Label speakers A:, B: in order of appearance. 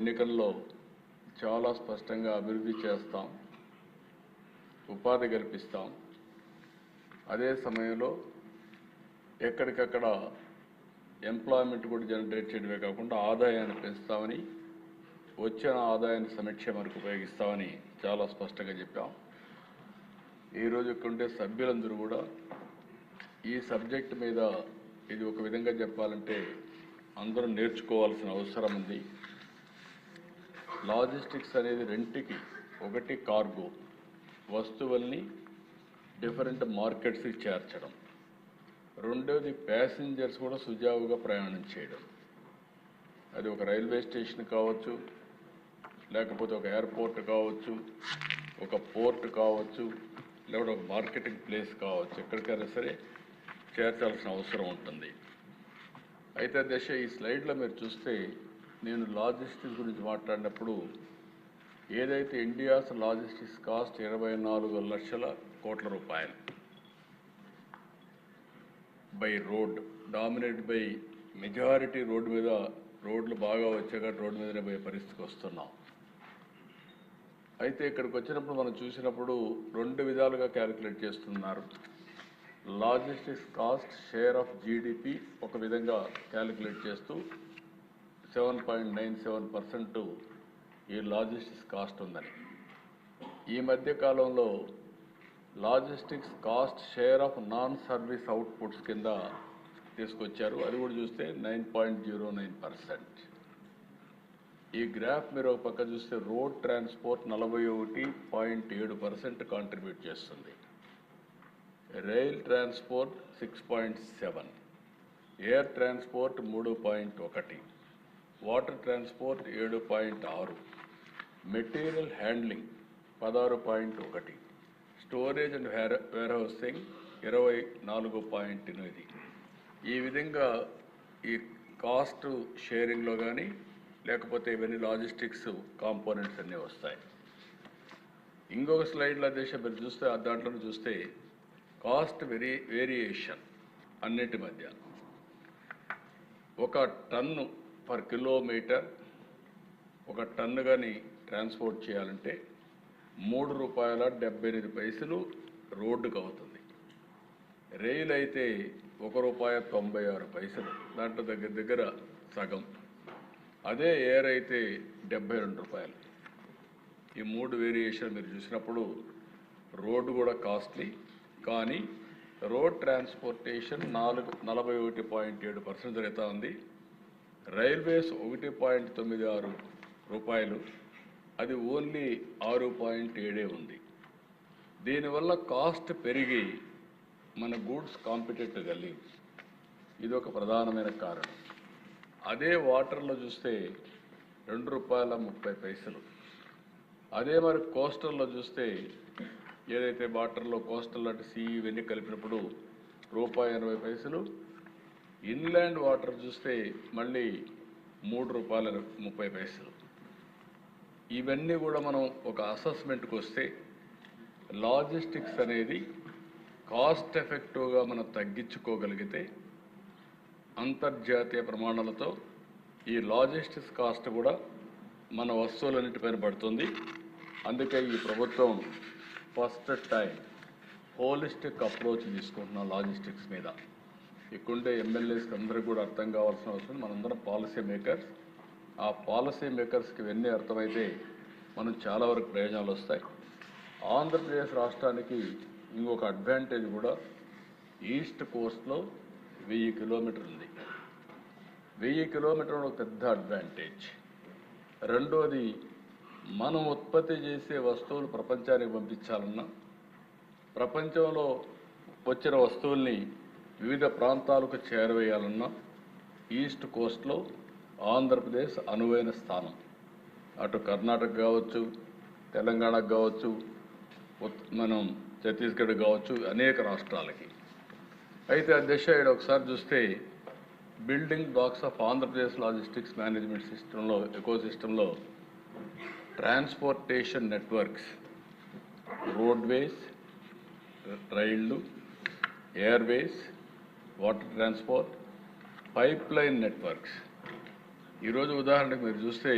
A: ఎన్నికల్లో చాలా స్పష్టంగా అభివృద్ధి చేస్తాం ఉపాధి కల్పిస్తాం. అదే సమయంలో ఎక్కడికక్కడ ఎంప్లాయ్మెంట్ కూడా జనరేట్ చేయడమే కాకుండా ఆదాయాన్ని పెంచుతామని వచ్చిన ఆదాయాన్ని సమీక్ష మనకు ఉపయోగిస్తామని చాలా స్పష్టంగా చెప్పాం. ఈరోజు ఇక్కడ ఉండే సభ్యులందరూ కూడా ఈ సబ్జెక్ట్ మీద ఇది ఒక విధంగా చెప్పాలంటే అందరూ నేర్చుకోవాల్సిన అవసరం ఉంది. లాజిస్టిక్స్ అనేది రెంటికి ఒకటి కార్గో. వస్తువుల్ని డిఫరెంట్ మార్కెట్స్కి చేర్చడం. రెండవది ప్యాసింజర్స్ కూడా సుజావుగా ప్రయాణం చేయడం. అది ఒక రైల్వే స్టేషన్ కావచ్చు లేకపోతే ఒక ఎయిర్పోర్ట్ కావచ్చు ఒక పోర్ట్ కావచ్చు లేకపోతే ఒక మార్కెటింగ్ ప్లేస్ కావచ్చు. ఎక్కడికైనా సరే చేర్చాల్సిన అవసరం ఉంటుంది. అయితే దశ ఈ స్లైడ్లో మీరు చూస్తే నేను లాజిస్టిక్స్ గురించి మాట్లాడినప్పుడు ఏదైతే ఇండియాస్ లాజిస్టిక్స్ కాస్ట్ ఇరవై నాలుగు లక్షల కోట్ల రూపాయలు by road dominate by majority road మీద రోడ్లు బాగా వచ్చాక రోడ్డు మీదనే పోయే పరిస్థితికి వస్తున్నాం. అయితే ఇక్కడికి వచ్చినప్పుడు మనం చూసినప్పుడు రెండు విధాలుగా క్యాలిక్యులేట్ చేస్తున్నారు. Logistics cost share of GDP ఒక విధంగా క్యాలిక్యులేట్ చేస్తూ seven point nine seven percent ఈ లాజిస్టిక్స్ కాస్ట్ ఉందని. ఈ మధ్య కాలంలో logistics cost share of non service outputs కింద తీసుకొచ్చారు. అది కూడా చూస్తే nine point zero nine percent. ఈ గ్రాఫ్ మీరు ఒక పక్క చూస్తే రోడ్ ట్రాన్స్పోర్ట్ నలభై ఒకటి పాయింట్ ఏడు పర్సెంట్ కాంట్రిబ్యూట్ చేస్తుంది. Rail transport six point seven. Air transport మూడు పాయింట్ ఒకటి. వాటర్ ట్రాన్స్పోర్ట్ ఏడు పాయింట్ ఆరు మెటీరియల్ హ్యాండ్లింగ్ పదహారు పాయింట్ ఒకటి storage and ware warehousing ఇరవై నాలుగు పాయింట్ ఎనిమిది. ఈ విధంగా ఈ కాస్ట్ షేరింగ్లో కానీ లేకపోతే ఇవన్నీ లాజిస్టిక్స్ కాంపోనెంట్స్ అన్నీ వస్తాయి. ఇంకొక స్లైడ్లో దేశ మీరు చూస్తే ఆ దాంట్లో చూస్తే కాస్ట్ వెరీ వేరియేషన్ అన్నిటి మధ్య. ఒక టన్ను పర్ కిలోమీటర్ ఒక టన్ను కానీ ట్రాన్స్పోర్ట్ చేయాలంటే మూడు రూపాయల డెబ్బై ఎనిమిది పైసలు రోడ్డుకు అవుతుంది. రైలు అయితే ఒక రూపాయ తొంభై ఆరు పైసలు దాంట్లో దగ్గర దగ్గర సగం. అదే ఎయిర్ అయితే డెబ్బై రెండు రూపాయలు. ఈ మూడు వేరియేషన్ మీరు చూసినప్పుడు రోడ్డు కూడా కాస్ట్లీ కానీ రోడ్ ట్రాన్స్పోర్టేషన్ నాలుగు నలభై ఒకటి పాయింట్ ఏడు పర్సెంట్ జరుగుతూ ఉంది. రైల్వేస్ ఒకటి పాయింట్ తొమ్మిది ఆరు రూపాయలు అది ఓన్లీ ఆరు పాయింట్ ఏడే ఉంది. దీనివల్ల కాస్ట్ పెరిగి మన గూడ్స్ కాంపిటేటివ్ కలిగి ఇది ఒక ప్రధానమైన కారణం. అదే వాటర్లో చూస్తే రెండు రూపాయల ముప్పై పైసలు. అదే మరి కోస్టల్లో చూస్తే ఏదైతే వాటర్లో కోస్టల్ అంటే సీ ఇవన్నీ కలిపినప్పుడు రూపాయి ఎనభై పైసలు ఇన్లాండ్ వాటర్ చూస్తే మళ్ళీ మూడు రూపాయల ముప్పై పైసలు. ఇవన్నీ కూడా మనం ఒక అసెస్మెంట్కి వస్తే లాజిస్టిక్స్ అనేది కాస్ట్ ఎఫెక్టివ్గా మనం తగ్గించుకోగలిగితే అంతర్జాతీయ ప్రమాణాలతో ఈ లాజిస్టిక్స్ కాస్ట్ కూడా మన వస్తువులన్నిటిపైన పడుతుంది. అందుకే ఈ ప్రభుత్వం ఫస్ట్ టైం హోలిస్టిక్ అప్రోచ్ తీసుకుంటున్నాం లాజిస్టిక్స్ మీద. ఇక్కడుండే ఎమ్మెల్యేస్కి అందరికీ కూడా అర్థం కావాల్సిన అవసరం. మనందరం పాలసీ మేకర్స్ ఆ పాలసీ మేకర్స్కి ఇవన్నీ అర్థమైతే మనం చాలా వరకు ప్రయోజనాలు వస్తాయి. ఆంధ్రప్రదేశ్ రాష్ట్రానికి ఇంకొక అడ్వాంటేజ్ కూడా ఈస్ట్ కోస్ట్లో వెయ్యి కిలోమీటర్ ఉంది. వెయ్యి కిలోమీటర్లు ఒక పెద్ద అడ్వాంటేజ్ రెండోది మనం ఉత్పత్తి చేసే వస్తువులు ప్రపంచానికి పంపించాలన్నా ప్రపంచంలో వచ్చిన వస్తువుల్ని వివిధ ప్రాంతాలకు చేరవేయాలన్న ఈస్ట్ కోస్ట్లో ఆంధ్రప్రదేశ్ అనువైన స్థానం. అటు కర్ణాటక కావచ్చు తెలంగాణకు కావచ్చు మనం ఛత్తీస్గఢ్ కావచ్చు అనేక రాష్ట్రాలకి. అయితే ఆ దిశ ఇక్కడ ఒకసారి చూస్తే building blocks of Andhra Pradesh logistics management సిస్టంలో ఎకో సిస్టంలో ట్రాన్స్పోర్టేషన్ నెట్వర్క్స్ రోడ్వేస్ రైళ్ళు airways water transport pipeline networks ఈరోజు ఉదాహరణకు మీరు చూస్తే